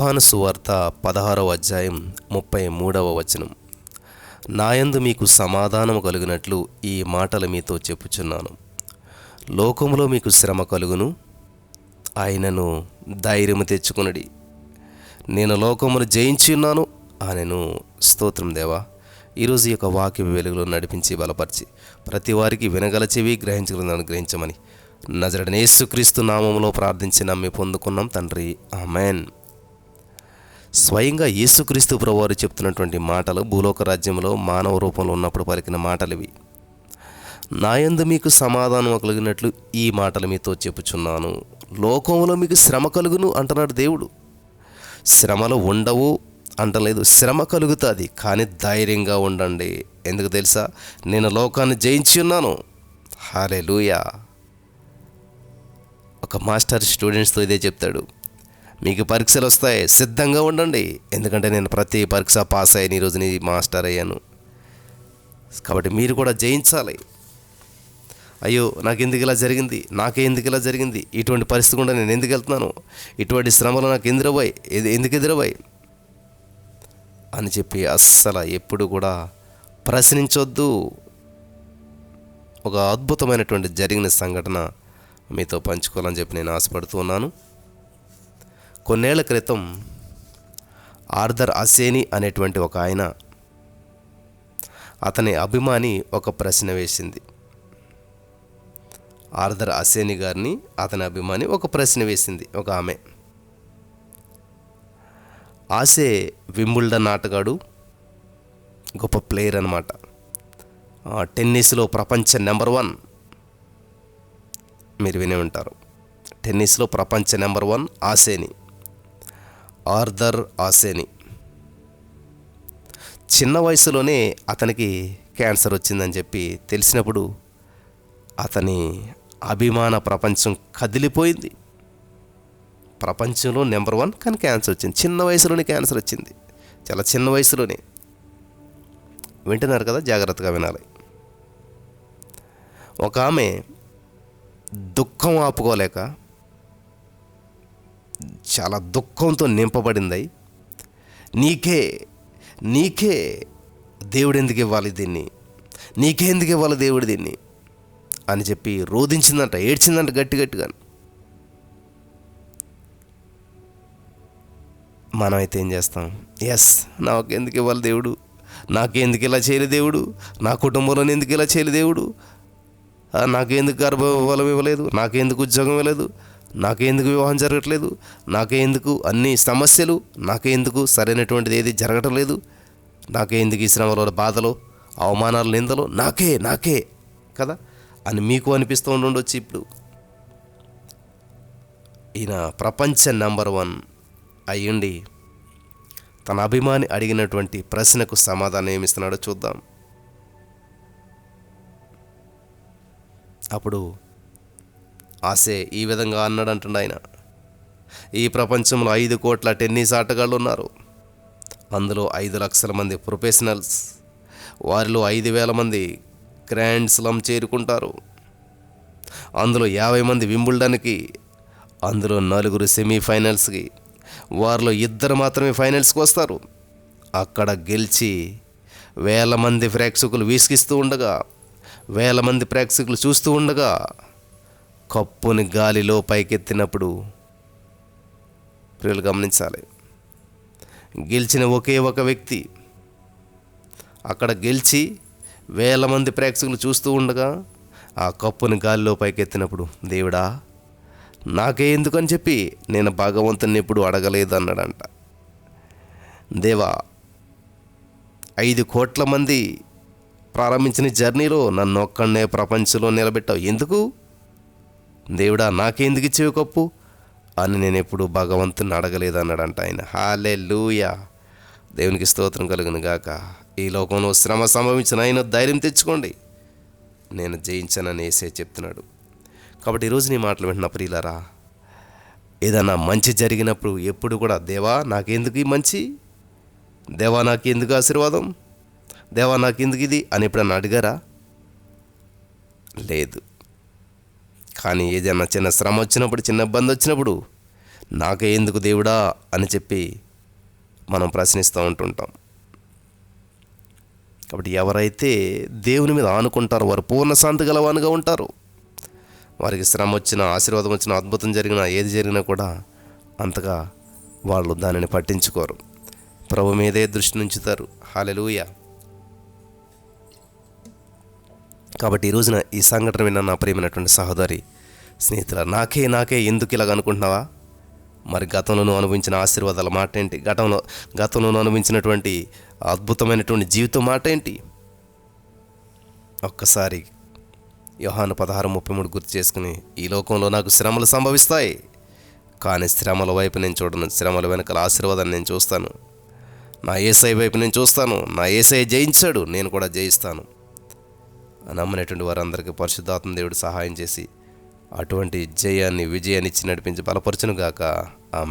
యోహాను సువార్త పదహారవ అధ్యాయం ముప్పై మూడవ వచనం. నాయందు మీకు సమాధానము కలుగునట్లు ఈ మాటలు మీతో చెప్పుచున్నాను. లోకములో మీకు శ్రమ కలుగును ఆయనను ధైర్యము తెచ్చుకునడి. నేను లోకమును జయించి ఉన్నాను ఆయనను స్తోత్రం దేవా. ఈరోజు ఈ యొక్క వాక్య వెలుగులో నడిపించి బలపరిచి ప్రతి వారికి వినగల చెవి గ్రహించగలను అనుగ్రహించమని నజరడనేసుక్రీస్తు యేసుక్రీస్తు నామములో ప్రార్థించి నమ్మి పొందుకున్నాం తండ్రి. ఆమెన్. స్వయంగా యేసుక్రీస్తు ప్రభువారు చెప్తున్నటువంటి మాటలు భూలోక రాజ్యంలో మానవ రూపంలో ఉన్నప్పుడు పలికిన మాటలు ఇవి నాయందు మీకు సమాధానం కలిగినట్లు ఈ మాటలు మీతో చెప్పుచున్నాను. లోకంలో మీకు శ్రమ కలుగును అంటున్నాడు దేవుడు. శ్రమలు ఉండవు అంటలేదు శ్రమ కలుగుతుంది కానీ ధైర్యంగా ఉండండి. ఎందుకు తెలుసా? నేను లోకాన్ని జయించి ఉన్నాను. హాలే ఒక మాస్టర్ స్టూడెంట్స్తో ఇదే చెప్తాడు. మీకు పరీక్షలు వస్తాయి. సిద్ధంగా ఉండండి. ఎందుకంటే నేను ప్రతి పరీక్ష పాస్ అయ్యాను. ఈరోజు నీ మాస్టర్ అయ్యాను. కాబట్టి మీరు కూడా జయించాలి. అయ్యో నాకు ఎందుకు ఇలా జరిగింది? నాకే ఎందుకు ఇలా జరిగింది? ఇటువంటి పరిస్థితి కూడా నేను ఎందుకు వెళ్తున్నాను? ఇటువంటి శ్రమలు నాకు ఎదురవ్వాయి ఎది- ఎందుకు ఎదురవ్వాయి అని చెప్పి అస్సలు ఎప్పుడు కూడా ప్రశ్నించొద్దు. ఒక అద్భుతమైనటువంటి జరిగిన సంఘటన మీతో పంచుకోవాలని చెప్పి నేను ఆశపడుతూ ఉన్నాను. కొన్నేళ్ళ క్రితం ఆర్థర్ అసేని అనేటువంటి ఒక ఆయన అతని అభిమాని ఒక ప్రశ్న వేసింది. ఆర్థర్ అసేని గారిని అతని అభిమాని ఒక ప్రశ్న వేసింది ఒక ఆమె. ఆసే వింబుల్డన్ ఆటగాడు గొప్ప ప్లేయర్ అనమాట టెన్నిస్లో ప్రపంచ నెంబర్ వన్. మీరు వినే ఉంటారు. టెన్నిస్లో ప్రపంచ నెంబర్ వన్ ఆసేని. ఆర్దర్ ఆసేని. చిన్న వయసులోనే అతనికి క్యాన్సర్ వచ్చిందని చెప్పి తెలిసినప్పుడు అతని అభిమాన ప్రపంచం కదిలిపోయింది. ప్రపంచంలో నెంబర్ వన్ కానీ క్యాన్సర్ వచ్చింది. చిన్న వయసులోనే క్యాన్సర్ వచ్చింది. చాలా చిన్న వయసులోనే. వింటున్నారు కదా? జాగ్రత్తగా వినాలి. ఒక ఆమె దుఃఖం ఆపుకోలేక చాలా దుఃఖంతో నింపబడింది. నీకే నీకే దేవుడు ఎందుకు ఇవ్వాలి దీన్ని? నీకే ఎందుకు ఇవ్వాలి దేవుడు దీన్ని? అని చెప్పి రోధించిందంట ఏడ్చిందంట గట్టి గట్టిగా. మనం అయితే ఏం చేస్తాం? ఎస్ నాకు ఎందుకు ఇవ్వాలి దేవుడు? నాకెందుకు ఇలా చేయలే దేవుడు? నా కుటుంబంలో ఎందుకు ఇలా చేయలే దేవుడు? ఆ, నాకెందుకు గర్భఫలం ఇవ్వలేదు? నాకెందుకు ఉద్యోగం ఇవ్వలేదు? నాకెందుకు వివాహం జరగట్లేదు? నాకెందుకు అన్ని సమస్యలు? నాకెందుకు సరైనటువంటిది ఏది జరగటం లేదు? నాకెందుకు ఈ శ్రమలో బాధలు అవమానాలు నిందలు? నాకే నాకే కదా? అని మీకు అనిపిస్తూ ఉండొచ్చు ఇప్పుడు. ఈయన ప్రపంచ నెంబర్ వన్ అయ్యుండి తన అభిమాని అడిగినటువంటి ప్రశ్నకు సమాధానం ఏమిస్తున్నాడో చూద్దాం. అప్పుడు ఆసే ఈ విధంగా అన్నాడంటుండ ఆయన. ఈ ప్రపంచంలో ఐదు కోట్ల టెన్నిస్ ఆటగాళ్ళు ఉన్నారు అందులో ఐదు లక్షల మంది ప్రొఫెషనల్స్. వారిలో ఐదు వేల మంది గ్రాండ్ స్లమ్ చేరుకుంటారు. అందులో యాభై మంది వింబుల్డన్కి అందులో నలుగురు సెమీఫైనల్స్కి వారిలో ఇద్దరు మాత్రమే ఫైనల్స్కి వస్తారు. అక్కడ గెలిచి వేల మంది ప్రేక్షకులు వీసికిస్తూ ఉండగా వేల మంది ప్రేక్షకులు చూస్తూ ఉండగా కప్పుని గాలిలో పైకెత్తినప్పుడు ప్రియులు గమనించాలి. గెలిచిన ఒకే ఒక వ్యక్తి అక్కడ గెలిచి వేల మంది ప్రేక్షకులు చూస్తూ ఉండగా ఆ కప్పుని గాలిలో పైకెత్తినప్పుడు దేవుడా నాకే ఎందుకని చెప్పి నేను భగవంతుని ఎప్పుడు అడగలేదు అన్నాడంట దేవా ఐదు కోట్ల మంది ప్రారంభించిన జర్నీలో నన్ను ఒక్కడనే ప్రపంచంలో నిలబెట్టావు. ఎందుకు? దేవుడా నాకెందుకు ఇచ్చేవి కప్పు? అని నేను ఎప్పుడు భగవంతుని అడగలేదు అన్నాడంట ఆయన. హాలే లూయా దేవునికి స్తోత్రం కలుగును గాక. ఈ లోకంలో శ్రమ సంభవించిన ఆయన ధైర్యం తెచ్చుకోండి. నేను జయించానని వేసే చెప్తున్నాడు. కాబట్టి ఈరోజు నీ మాటలు వింటున్న ప్రియులరా ఏదన్నా మంచి జరిగినప్పుడు ఎప్పుడు కూడా దేవా నాకెందుకు ఈ మంచి? దేవా నాకు ఎందుకు ఆశీర్వాదం? దేవా నాకు ఎందుకు ఇది? అని ఎప్పుడన్నా అడిగారా? లేదు. కానీ ఏదైనా చిన్న శ్రమ వచ్చినప్పుడు చిన్న ఇబ్బంది వచ్చినప్పుడు నాకే ఎందుకు దేవుడా అని చెప్పి మనం ప్రశ్నిస్తూ ఉంటుంటాం. కాబట్టి ఎవరైతే దేవుని మీద ఆనుకుంటారో వారు పూర్ణ శాంతి గలవానుగా ఉంటారు. వారికి శ్రమ వచ్చినా ఆశీర్వాదం వచ్చినా అద్భుతం జరిగినా ఏది జరిగినా కూడా అంతగా వాళ్ళు దానిని పట్టించుకోరు. ప్రభు మీదే దృష్టి ఉంచుతారు హాలెలూయ కాబట్టి ఈ రోజున ఈ సంఘటన విన్న నా ప్రియమైనటువంటి సహోదరి స్నేహితుల నాకే నాకే ఎందుకు ఇలాగ అనుకుంటున్నావా? మరి గతంలో నువ్వు అనుభవించిన ఆశీర్వాదాల మాట ఏంటి గతంలో గతంలో నువ్వు అనుభవించినటువంటి అద్భుతమైనటువంటి జీవితం మాట ఏంటి ఒక్కసారి యోహాను పదహారు ముప్పై మూడు గుర్తు చేసుకుని ఈ లోకంలో నాకు శ్రమలు సంభవిస్తాయి. కానీ శ్రమల వైపు నేను చూడను. శ్రమల వెనకాల ఆశీర్వాదాన్ని నేను చూస్తాను. నా ఏసఐ వైపు నేను చూస్తాను. నా ఏసఐ జయించాడు. నేను కూడా జయిస్తాను. నమ్మినటువంటి వారందరికీ పరిశుద్ధాత్మ దేవుడు సహాయం చేసి అటువంటి జయాన్ని విజయాన్ని ఇచ్చి నడిపించి బలపరచును గాక ఆ